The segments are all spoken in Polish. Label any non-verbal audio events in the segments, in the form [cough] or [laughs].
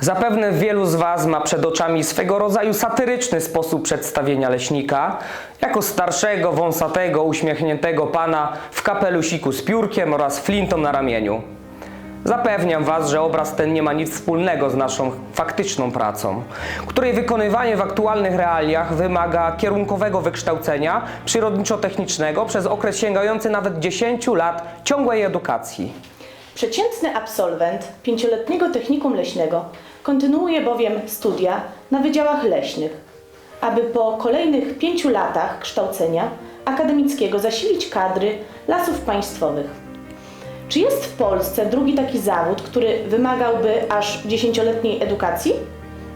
Zapewne wielu z Was ma przed oczami swego rodzaju satyryczny sposób przedstawienia leśnika jako starszego, wąsatego, uśmiechniętego pana w kapelusiku z piórkiem oraz flintą na ramieniu. Zapewniam Was, że obraz ten nie ma nic wspólnego z naszą faktyczną pracą, której wykonywanie w aktualnych realiach wymaga kierunkowego wykształcenia przyrodniczo-technicznego przez okres sięgający nawet 10 lat ciągłej edukacji. Przeciętny absolwent pięcioletniego technikum leśnego kontynuuje bowiem studia na wydziałach leśnych, aby po kolejnych pięciu latach kształcenia akademickiego zasilić kadry lasów państwowych. Czy jest w Polsce drugi taki zawód, który wymagałby aż dziesięcioletniej edukacji?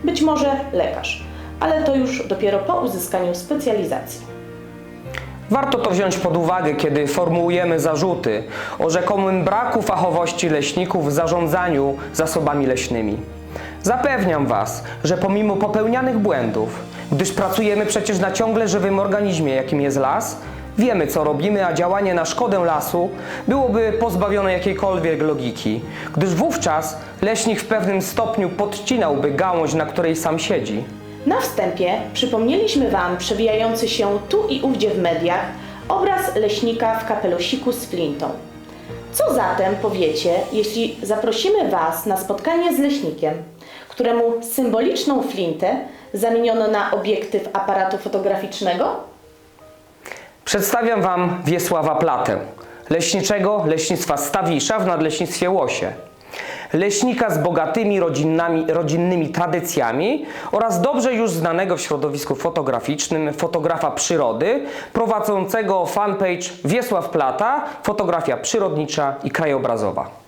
Być może lekarz, ale to już dopiero po uzyskaniu specjalizacji. Warto to wziąć pod uwagę, kiedy formułujemy zarzuty o rzekomym braku fachowości leśników w zarządzaniu zasobami leśnymi. Zapewniam Was, że pomimo popełnianych błędów, gdyż pracujemy przecież na ciągle żywym organizmie, jakim jest las, wiemy co robimy, a działanie na szkodę lasu byłoby pozbawione jakiejkolwiek logiki, gdyż wówczas leśnik w pewnym stopniu podcinałby gałąź, na której sam siedzi. Na wstępie przypomnieliśmy Wam przewijający się tu i ówdzie w mediach obraz leśnika w kapelusiku z flintą. Co zatem powiecie, jeśli zaprosimy Was na spotkanie z leśnikiem, któremu symboliczną flintę zamieniono na obiektyw aparatu fotograficznego? Przedstawiam Wam Wiesława Platę, leśniczego leśnictwa Stawisza w Nadleśnictwie Łosie. Leśnika z bogatymi rodzinami, rodzinnymi tradycjami oraz dobrze już znanego w środowisku fotograficznym fotografa przyrody, prowadzącego fanpage Wiesław Plata, fotografia przyrodnicza i krajobrazowa.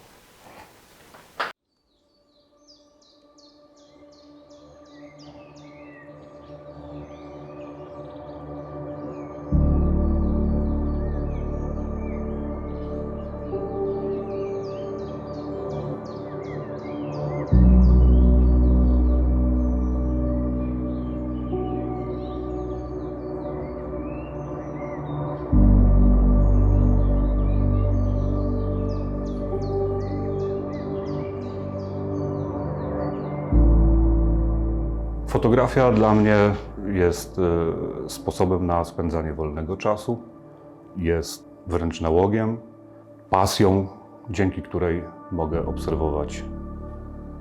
Fotografia dla mnie jest e, sposobem na spędzanie wolnego czasu, jest wręcz nałogiem, pasją, dzięki której mogę obserwować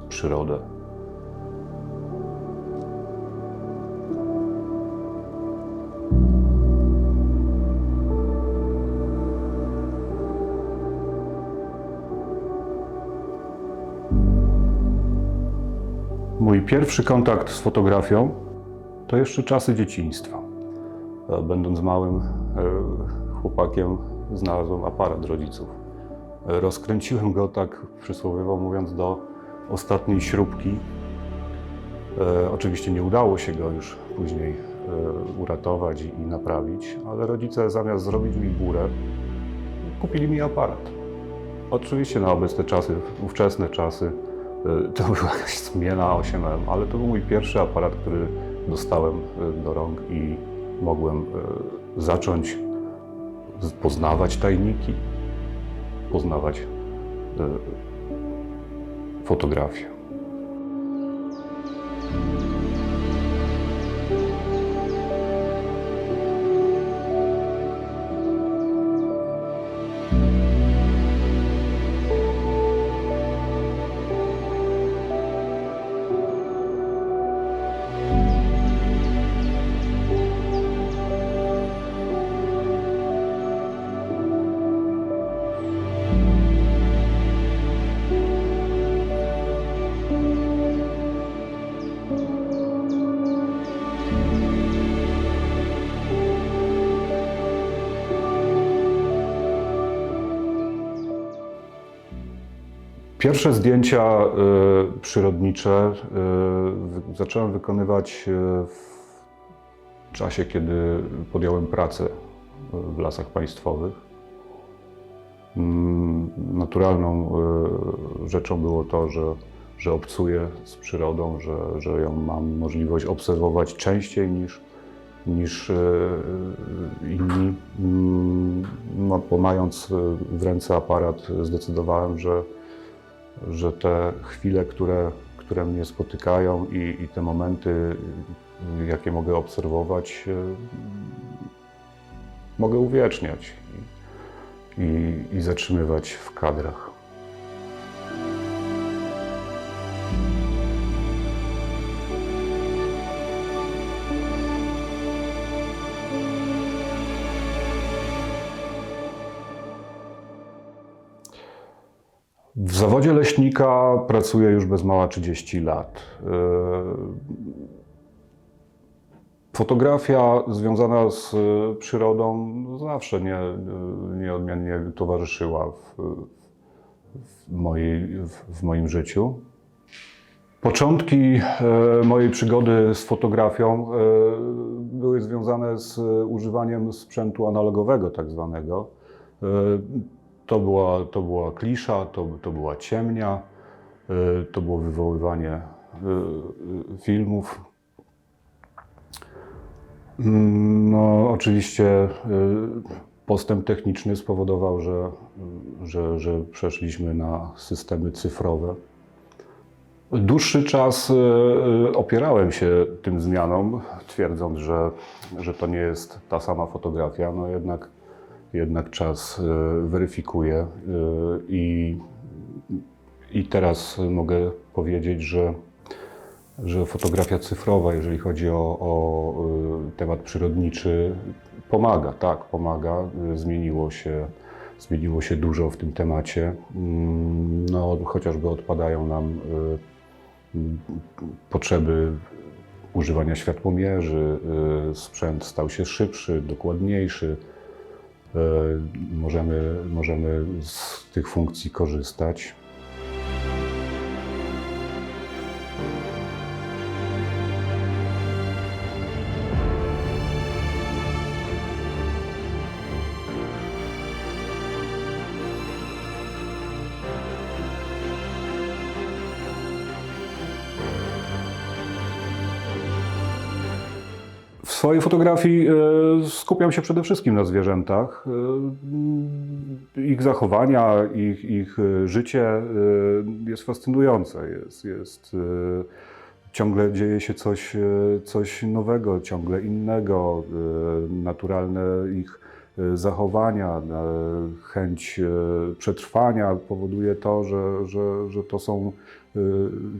przyrodę. Mój pierwszy kontakt z fotografią to jeszcze czasy dzieciństwa. E, Będąc małym e, chłopakiem, znalazłem aparat rodziców. E, Rozkręciłem go tak przysłowiowo mówiąc do ostatniej śrubki. Oczywiście nie udało się go już później uratować i naprawić, ale rodzice zamiast zrobić mi górę, kupili mi aparat. Oczywiście na obecne czasy, ówczesne czasy, to była jakaś zmiana 8M, ale to był mój pierwszy aparat, który dostałem y, do rąk i mogłem y, zacząć poznawać tajniki, poznawać y, fotografię. Pierwsze zdjęcia y, przyrodnicze y, zacząłem wykonywać y, w czasie, kiedy podjąłem pracę w lasach państwowych. Mm, Naturalną rzeczą było to, że, że obcuję z przyrodą, że, że ją mam możliwość obserwować częściej niż, niż inni. Mm, No, w ręce aparat, zdecydowałem, że że te chwile, które, które mnie spotykają i, i te momenty, jakie mogę obserwować, y, mogę uwieczniać i, i, i zatrzymywać w kadrach. W zawodzie leśnika pracuję już bez mała 30 lat. Yy, Fotografia związana z y, przyrodą zawsze nie, y, nieodmiennie towarzyszyła w, w, mojej, w, moim życiu. Początki e, mojej przygody z fotografią e, były związane z używaniem sprzętu analogowego, tak zwanego. To była, to była klisza, to, to była ciemnia, e, to było wywoływanie e, e, filmów. Mm, No, oczywiście y, postęp techniczny spowodował, że, że, że przeszliśmy na systemy cyfrowe. Dłuższy czas y, y, opierałem się tym zmianom, twierdząc, że, że to nie jest ta sama fotografia. No jednak, jednak czas y, weryfikuje i, i teraz mogę powiedzieć, że że fotografia cyfrowa, jeżeli chodzi o, o y, temat przyrodniczy, pomaga, tak, pomaga. Zmieniło się, zmieniło się dużo w tym temacie. Mm, No, chociażby odpadają nam mm, potrzeby używania światłomierzy, sprzęt stał się szybszy, dokładniejszy. Y, Możemy, możemy z tych funkcji korzystać. Swojej fotografii e, skupiam się przede wszystkim na zwierzętach. E, Ich zachowania, ich, ich e, życie jest fascynujące. Jest, jest, ciągle dzieje się coś, coś nowego, ciągle innego. Naturalne ich zachowania, chęć przetrwania powoduje to, że, że, że to są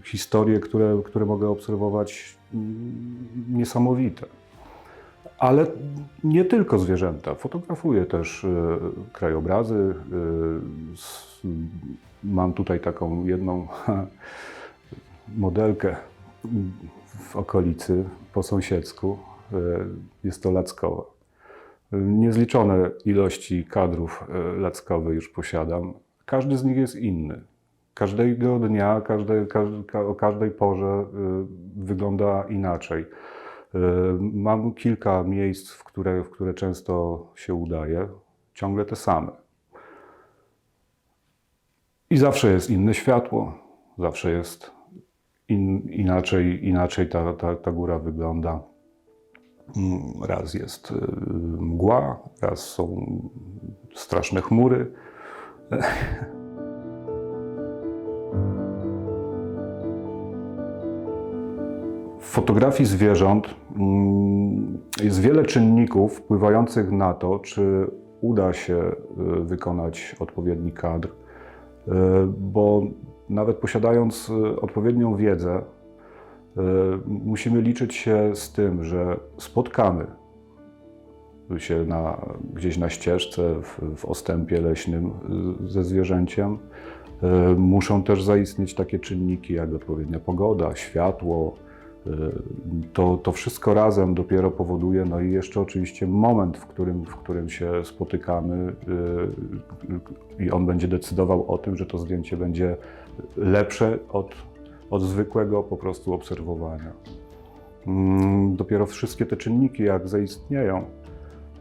historie, które, które mogę obserwować mm, niesamowite. Ale nie tylko zwierzęta. Fotografuję też e, krajobrazy. e, Mam tutaj taką jedną [laughs] modelkę w okolicy po sąsiedzku. E, Jest to Lackowa. Niezliczone ilości kadrów Lackowej już posiadam. Każdy z nich jest inny. Każdego dnia, o każdej porze wygląda inaczej. E, Mam kilka miejsc, w które, w które często się udaję, ciągle te same. I zawsze jest inne światło, zawsze jest in, inaczej, inaczej ta, ta, ta góra wygląda. Mm, Raz jest y, mgła, raz są straszne chmury. [laughs] fotografii zwierząt mm, jest wiele czynników wpływających na to, czy uda się y, wykonać odpowiedni kadr, Y, bo nawet posiadając y, odpowiednią wiedzę, musimy liczyć się z tym, że spotkamy się na, gdzieś na ścieżce, w, w ostępie leśnym ze zwierzęciem. Muszą też zaistnieć takie czynniki jak odpowiednia pogoda, światło. Y, To, to wszystko razem dopiero powoduje, no i jeszcze oczywiście moment, w którym, w którym się spotykamy y, i on będzie decydował o tym, że to zdjęcie będzie lepsze od, od zwykłego po prostu obserwowania. Mm, Dopiero wszystkie te czynniki, jak zaistnieją,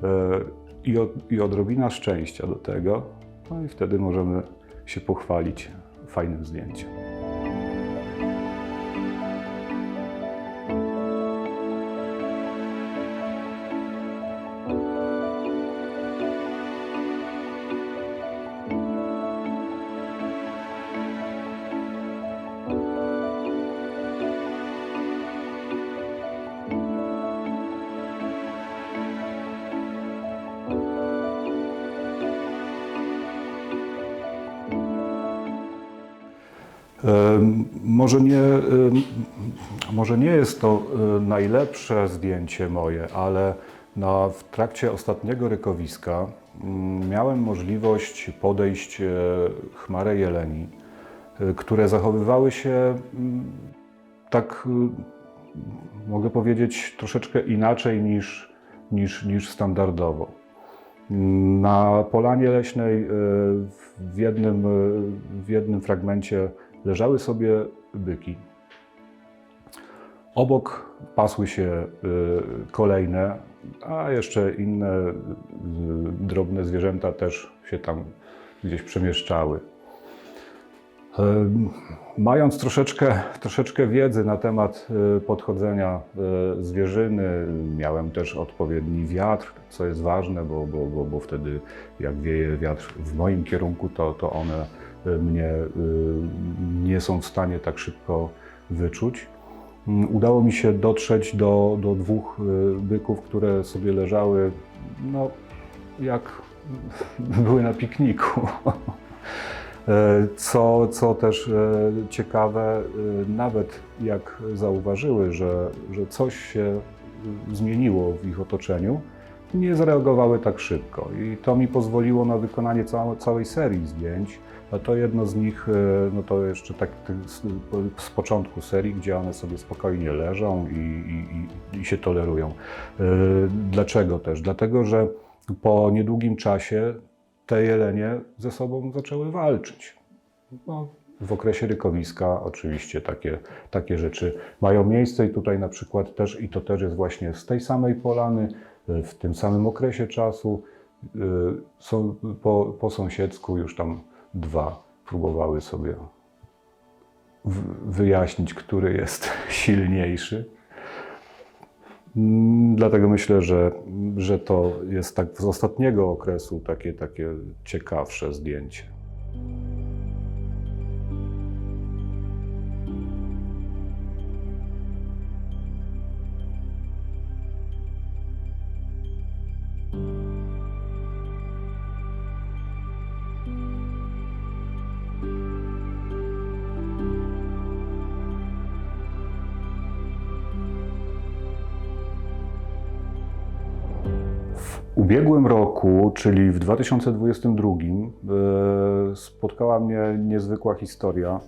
e, i, od, i odrobina szczęścia do tego, no i wtedy możemy się pochwalić fajnym zdjęciem. Może nie, może nie jest to e, najlepsze zdjęcie moje, ale na, w trakcie ostatniego rykowiska mm, miałem możliwość podejść e, chmarę jeleni, e, które zachowywały się mm, tak, e, mogę powiedzieć, troszeczkę inaczej niż, niż, niż standardowo. Na polanie leśnej e, w jednym, w jednym fragmencie leżały sobie byki. Obok pasły się e, kolejne, a jeszcze inne e, drobne zwierzęta też się tam gdzieś przemieszczały. E, Mając troszeczkę, troszeczkę wiedzy na temat podchodzenia zwierzyny, miałem też odpowiedni wiatr, co jest ważne, bo, bo, bo, bo wtedy jak wieje wiatr w moim kierunku, to, to one mnie e, nie są w stanie tak szybko wyczuć. Mm, Udało mi się dotrzeć do, do dwóch e, byków, które sobie leżały, no, jak [laughs] były na pikniku. [laughs] E, Co, co też e, ciekawe, e, nawet jak zauważyły, że, że coś się e, zmieniło w ich otoczeniu, nie zareagowały tak szybko. I to mi pozwoliło na wykonanie całe, całej serii zdjęć. A to jedno z nich, e, no to jeszcze tak z, początku serii, gdzie one sobie spokojnie leżą i, i, i, się tolerują. E, Dlaczego też? Dlatego, że po niedługim czasie te jelenie ze sobą zaczęły walczyć. No, w okresie rykowiska oczywiście takie, takie rzeczy mają miejsce i tutaj na przykład też, i to też jest właśnie z tej samej polany, y, w tym samym okresie czasu, są po, po sąsiedzku już tam dwa próbowały sobie wyjaśnić, który jest [laughs] silniejszy. Mm, Dlatego myślę, że, że to jest tak z ostatniego okresu takie, takie ciekawsze zdjęcie. Ubiegłym roku, czyli w 2022, e, spotkała mnie niezwykła historia.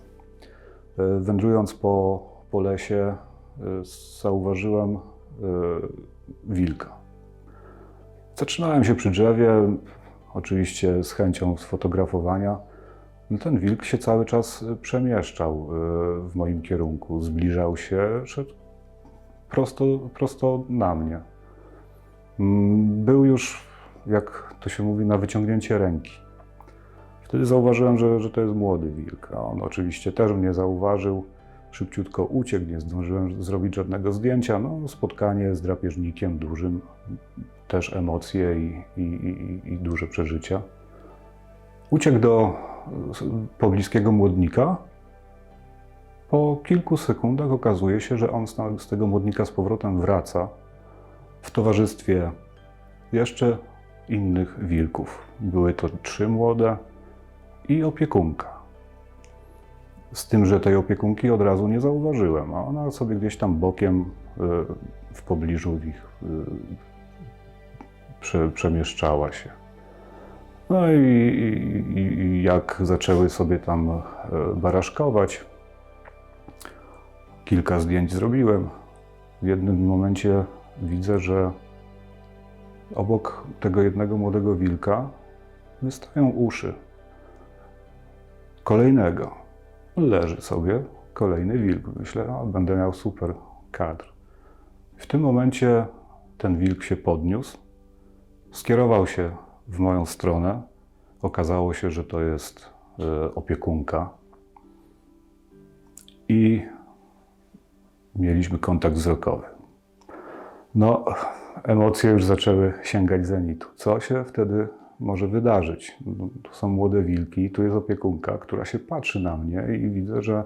E, Wędrując po, po lesie, e, zauważyłem wilka. Zatrzymałem się przy drzewie, oczywiście z chęcią sfotografowania. No ten wilk się cały czas przemieszczał w moim kierunku, zbliżał się, szedł prosto, prosto na mnie. Mm, Był już, jak to się mówi, na wyciągnięcie ręki. Wtedy zauważyłem, że, że to jest młody wilk. A on oczywiście też mnie zauważył, szybciutko uciekł, nie zdążyłem zrobić żadnego zdjęcia. No, spotkanie z drapieżnikiem dużym, też emocje i, i, i, i duże przeżycia. Uciekł do pobliskiego młodnika. Po kilku sekundach okazuje się, że on z tego młodnika z powrotem wraca w towarzystwie jeszcze innych wilków. Były to trzy młode i opiekunka. Z tym, że tej opiekunki od razu nie zauważyłem, a ona sobie gdzieś tam bokiem y, w pobliżu ich y, prze, przemieszczała się. No i, jak zaczęły sobie tam e, baraszkować, kilka zdjęć zrobiłem. W jednym momencie widzę, że obok tego jednego młodego wilka wystają uszy. Kolejnego leży sobie kolejny wilk. Myślę, a będę miał super kadr. W tym momencie ten wilk się podniósł, skierował się w moją stronę. Okazało się, że to jest e, opiekunka. I mieliśmy kontakt wzrokowy. No, emocje już zaczęły sięgać zenitu. Co się wtedy może wydarzyć? No, tu są młode wilki, tu jest opiekunka, która się patrzy na mnie i widzę, że,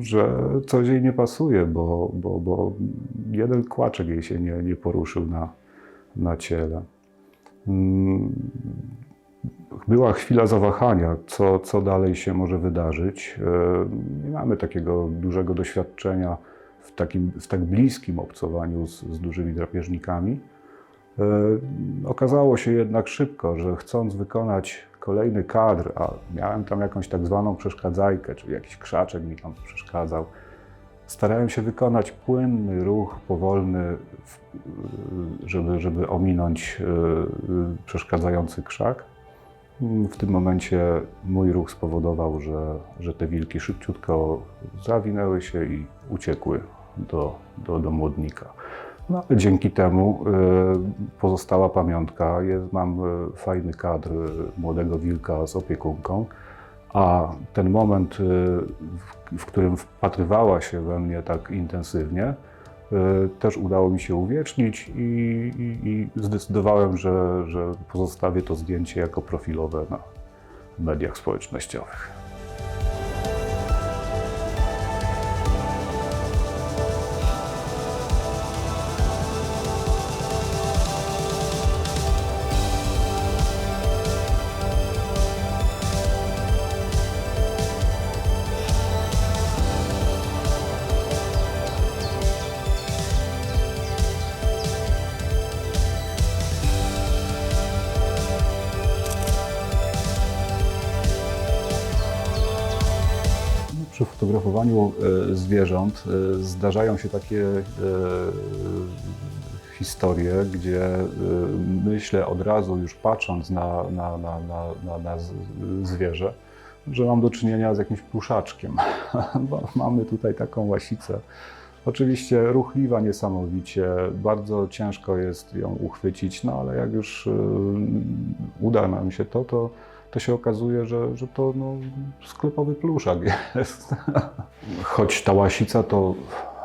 że coś jej nie pasuje, bo, bo, bo jeden kłaczek jej się nie, nie poruszył na, na ciele. Mm, była chwila zawahania, co, co dalej się może wydarzyć. E, Nie mamy takiego dużego doświadczenia w, takim, w tak bliskim obcowaniu z, z dużymi drapieżnikami. E, Okazało się jednak szybko, że chcąc wykonać kolejny kadr, a miałem tam jakąś tak zwaną przeszkadzajkę, czyli jakiś krzaczek mi tam przeszkadzał, starałem się wykonać płynny ruch, powolny, żeby, żeby ominąć e, przeszkadzający krzak. W tym momencie mój ruch spowodował, że, że te wilki szybciutko zawinęły się i uciekły do, do, do młodnika. No, dzięki temu e, pozostała pamiątka. Jest, mam e, fajny kadr e, młodego wilka z opiekunką, a ten moment, e, w, w którym wpatrywała się we mnie tak intensywnie, też udało mi się uwiecznić i, i, i zdecydowałem, że, że pozostawię to zdjęcie jako profilowe na mediach społecznościowych. Fotografowaniu e, zwierząt e, zdarzają się takie e, historie, gdzie myślę od razu, już patrząc na, na, na, na, na, zwierzę, że mam do czynienia z jakimś pluszaczkiem. [laughs] Mamy tutaj taką łasicę. Oczywiście ruchliwa niesamowicie, bardzo ciężko jest ją uchwycić, no ale jak już uda nam się to, to, to się okazuje, że, że to no, sklepowy pluszak [laughs] jest. Choć ta łasica to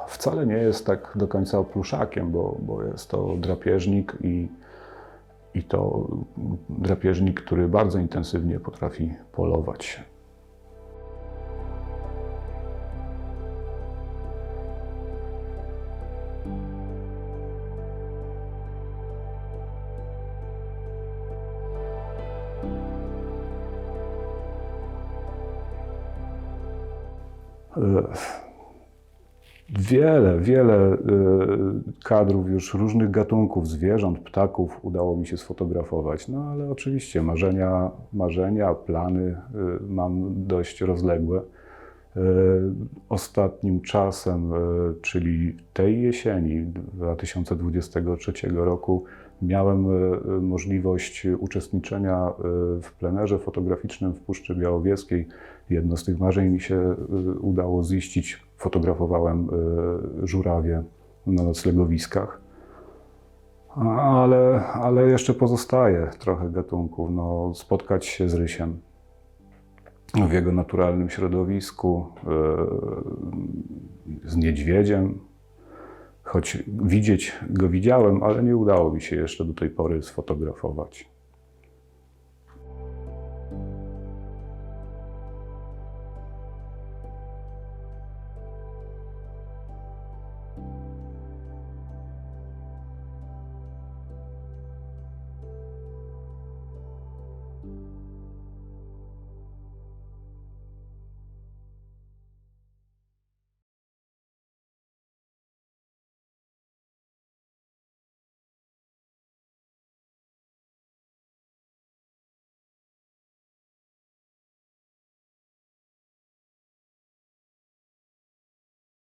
wcale nie jest tak do końca pluszakiem, bo, bo jest to drapieżnik i, i to drapieżnik, który bardzo intensywnie potrafi polować. Wiele, wiele y, kadrów już różnych gatunków zwierząt, ptaków udało mi się sfotografować. No ale oczywiście marzenia, marzenia plany y, mam dość rozległe. Y, Ostatnim czasem, y, czyli tej jesieni 2023 roku, miałem y, możliwość uczestniczenia w plenerze fotograficznym w Puszczy Białowieskiej. Jedno z tych marzeń mi się udało ziścić. Fotografowałem żurawie na noclegowiskach. Ale, ale jeszcze pozostaje trochę gatunków. No, spotkać się z rysiem w jego naturalnym środowisku, y, z niedźwiedziem. Choć widzieć go widziałem, ale nie udało mi się jeszcze do tej pory sfotografować.